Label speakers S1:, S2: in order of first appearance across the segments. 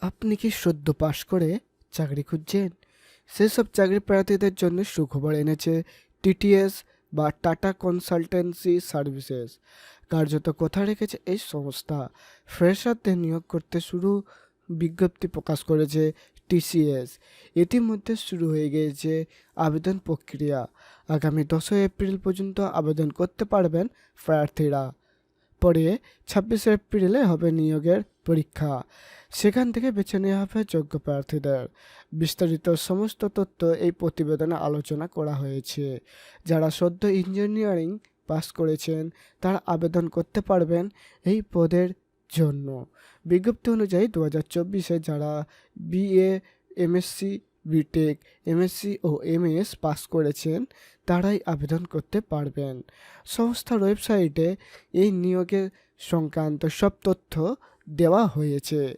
S1: আপনি কি সদ্য পাশ করে চাকরি খুঁজছেন? সেসব চাকরি প্রার্থীদের জন্য সুখবর এনেছে টিটিএস বা টাটা কনসালটেন্সি সার্ভিসেস। কার্যত কথা রেখেছে এই সংস্থা। ফ্রেশারদের নিয়োগ করতে শুরু বিজ্ঞপ্তি প্রকাশ করেছে টিসিএস। ইতিমধ্যে শুরু হয়ে গিয়েছে আবেদন প্রক্রিয়া। আগামী দশই এপ্রিল পর্যন্ত আবেদন করতে পারবেন প্রার্থীরা। পরে ছাব্বিশে এপ্রিলে হবে নিয়োগের পরীক্ষা। সেখান থেকে বেছে নেওয়া হবে যোগ্য প্রার্থীদের। বিস্তারিত সমস্ত তথ্য এই প্রতিবেদনে আলোচনা করা হয়েছে। যারা সদ্য ইঞ্জিনিয়ারিং পাস করেছেন, তারা আবেদন করতে পারবেন এই পদের জন্য। বিজ্ঞপ্তি অনুযায়ী দু হাজার চব্বিশে যারা বিএ, এমএসসি, বিটেক, এমএসসি ও এমএস পাস করেছেন, তারাই আবেদন করতে পারবেন। সংস্থার ওয়েবসাইটে এই নিয়োগের সংক্রান্ত সব তথ্য দেওয়া হয়েছে।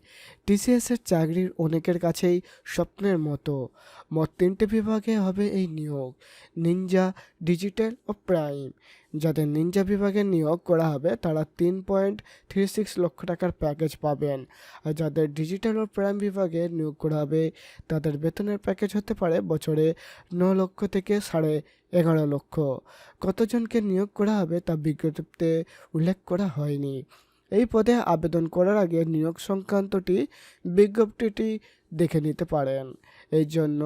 S1: টিসিএসের চাকরির অনেকের কাছেই স্বপ্নের মতো। মোট তিনটে বিভাগে হবে এই নিয়োগ। নিনজা, ডিজিটাল ও প্রাইম। যাদের নিনজা বিভাগে নিয়োগ করা হবে, তারা তিন পয়েন্ট থ্রি সিক্স লক্ষ টাকার প্যাকেজ পাবেন। আর যাদের ডিজিটাল ও প্রাইম বিভাগে নিয়োগ করা হবে, তাদের বেতনের প্যাকেজ হতে পারে বছরে ন লক্ষ থেকে সাড়ে এগারো লক্ষ। কতজনকে নিয়োগ করা হবে তা বিজ্ঞপ্তিতে উল্লেখ করা হয়নি। এই পদে আবেদন করার আগে নিয়োগ সংক্রান্তটি বিজ্ঞপ্তিটি দেখে নিতে পারেন। এই জন্য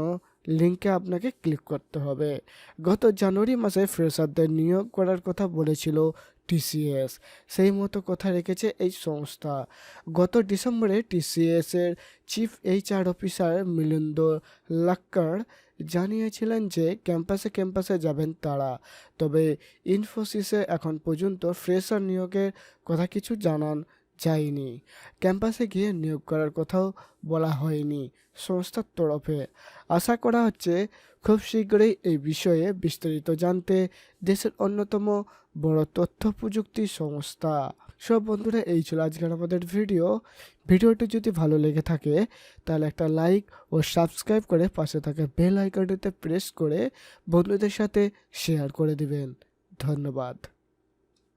S1: লিঙ্কে আপনাকে ক্লিক করতে হবে। গত জানুয়ারি মাসে ফ্রেশারদের নিয়োগ করার কথা বলেছিল টিসিএস। সেই মতো কথা রেখেছে এই সংস্থা। গত ডিসেম্বরে টিসিএস এর chief HR officer Milind Lakkar জানিয়েছিলেন যে ক্যাম্পাসে ক্যাম্পাসে যাবেন তারা। তবে ইনফোসিসে এখন পর্যন্ত ফ্রেশার নিয়োগের কথা কিছু জানান যায়নি। ক্যাম্পাসে গিয়ে নিয়োগ করার কথাও বলা হয়নি সংস্থার তরফে। আশা করা হচ্ছে খুব শীঘ্রই এই বিষয়ে বিস্তারিত জানতে দেশের অন্যতম বড় তথ্য প্রযুক্তি সংস্থা। সব বন্ধুরা, এই ছিল আজকের আমাদের ভিডিও। ভিডিওটি যদি ভালো লেগে থাকে, তাহলে একটা লাইক ও সাবস্ক্রাইব করে পাশে থাকা বেল আইকনটিতে প্রেস করে বন্ধুদের সাথে শেয়ার করে দিবেন। ধন্যবাদ।